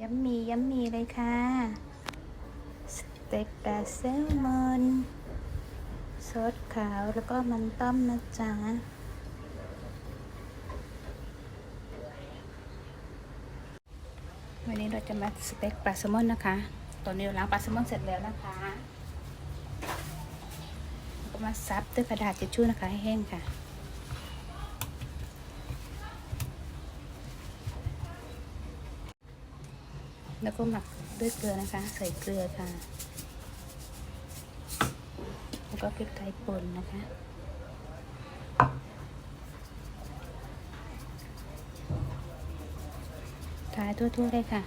ยัมมียัมมีเลยค่ะสเต็กปลาแซลมอนซอสขาวแล้วก็มันต้มนะจ๊ะวันนี้เราจะมาสเต็กปลาแซลมอนนะคะ ตอนนี้เราล้างปลาแซลมอนเสร็จแล้วนะคะแล้วก็มาซับด้วยกระดาษทิชชู่นะคะให้แห้งค่ะ แล้วก็หมักด้วยเกลือนะคะ ใส่เกลือค่ะ แล้วก็พริกไทยป่นนะคะทายทั่วๆเลยค่ะ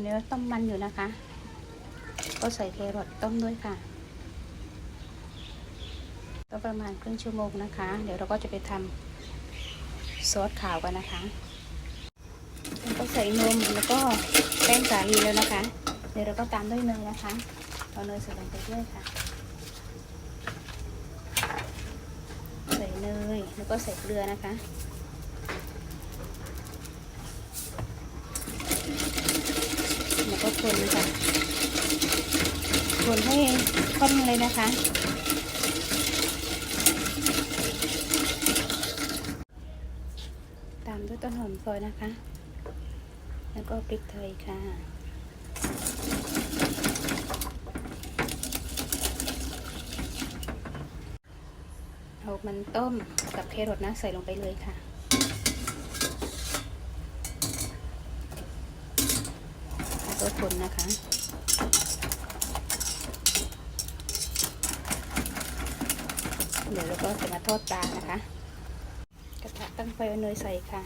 เนื้อต้มมันอยู่นะคะ ก็ใส่แครอทต้มด้วยค่ะก็ประมาณครึ่งชั่วโมงนะคะ เดี๋ยวเราก็จะไปทำซอสขาวกันนะคะแล้วก็ใส่นมแล้วก็แป้งสาลีแล้วนะคะ เดี๋ยวเราก็ตามด้วยเนยนะคะเอาเนยใส่ลงไปด้วยค่ะ ใส่เนยแล้วก็ใส่เกลือนะคะ แล้ว ก็คนค่ะ คนให้ข้นเลยนะคะ ตามด้วยต้นหอมซอยนะคะ แล้วก็พริกไทยค่ะเอามันต้มกับแครอทนะใส่ลงไปเลยค่ะ แล้ว ก็คนนะคะ เดี๋ยวเราก็จะมาทอดปลานะคะ กระทะตั้งไฟเอาเนยใส่ค่ะ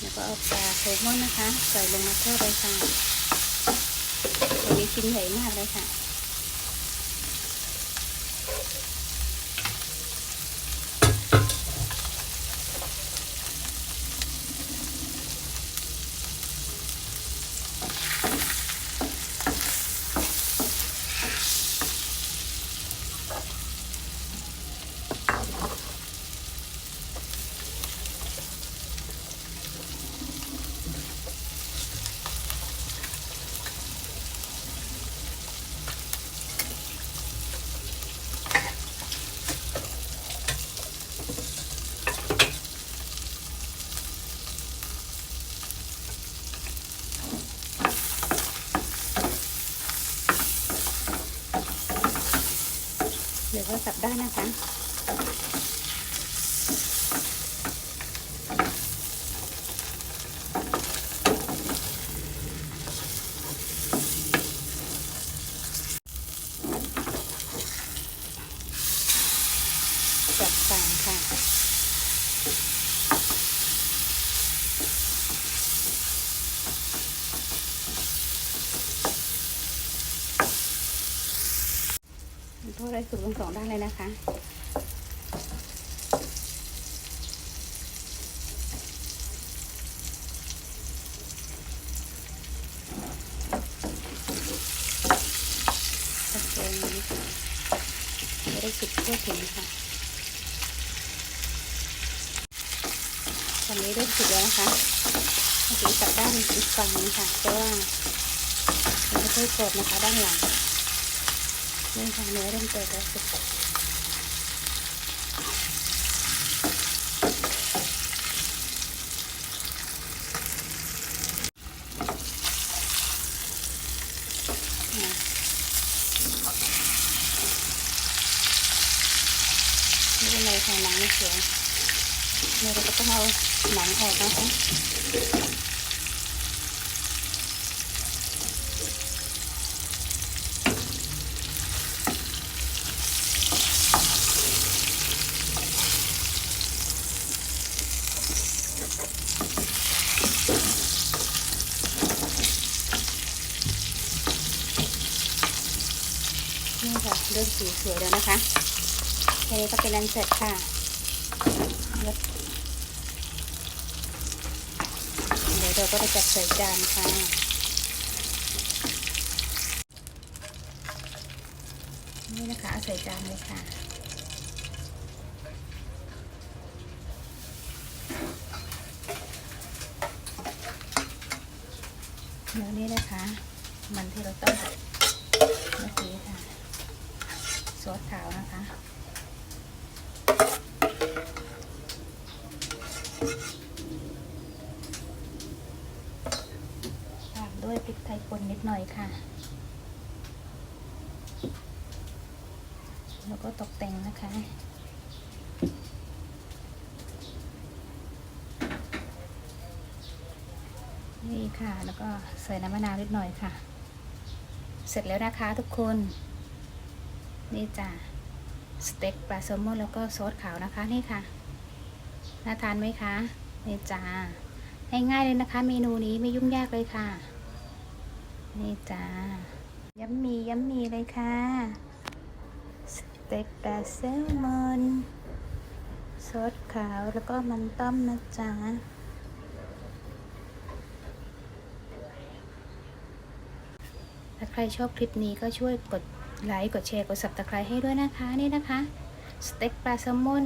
แล้วก็เอาปลาแซลมอนนะคะ ใส่ลงมาทอดเลยค่ะตัวนี้ชิ้นใหญ่มากเลยค่ะ เดี๋ยวก็สับได้นะคะจับต่งค่ะ ทอดได้สุกทั้งสองด้านเลยนะคะโอเคนี้ค่ะจะได้สุกทั่วถึงค่ะตอนนี้เริ่มสุกแล้วนะคะเมื่อกี้ตัดด้านอีกฝั่งนึงค่ะเพราะว่ามันไม่ค่อยกรอบนะคะด้านหลัง นี่ค่ะเนื้อเริ่มเปิดแล้วสุกอะไม่เป็นไรค่ะหนังไม่สวยเดี๋ยวเราก็ต้องเอาหนังออกนะคะ นี่ค่ เริ่มสีสวยแล้วนะคะแค่นี้ก็เป็นอันเสร็จค่ะเดี๋ยวเราก็จะจัดใส่จานค่ะนี่นะคะใส่จานเลยค่ะเนื้อนี้นะคะ มันที่เราต้มเมื่อกี้ค่ะ ซอสขาวนะคะ ตามด้วยพริกไทยป่นนิดหน่อยค่ะ แล้วก็ตกแต่งนะคะนี่ค่ะ แล้วก็ใส่น้ำมะนาวนิดหน่อยค่ะ เสร็จแล้วนะคะทุกคน นี่จ้ะสเต็กปลาแซลมอนแล้วก็ซอสขาวนะคะนี่ค่ะน่าทานไหมคะนี่จ้าง่ายๆเลยนะคะ เมนูนี้ไม่ยุ่งยากเลยค่ะ นี่จ้าย้ำมีย้ำมีเลยค่ะสเต็กปลาแซลมอนซอสขาวแล้วก็มันต้มนะจ๊ะถ้าใครชอบคลิปนี้ก็ช่วยกด ไลค์กดแชร์กดสับตะไคร้ให้ด้วยนะคะนี่นะคะสเต็กปลาแซลมอน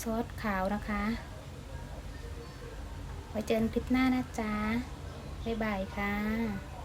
ซอสขาวนะคะไว้เจอกันคลิปหน้านะจ๊ะบ๊ายบายค่ะ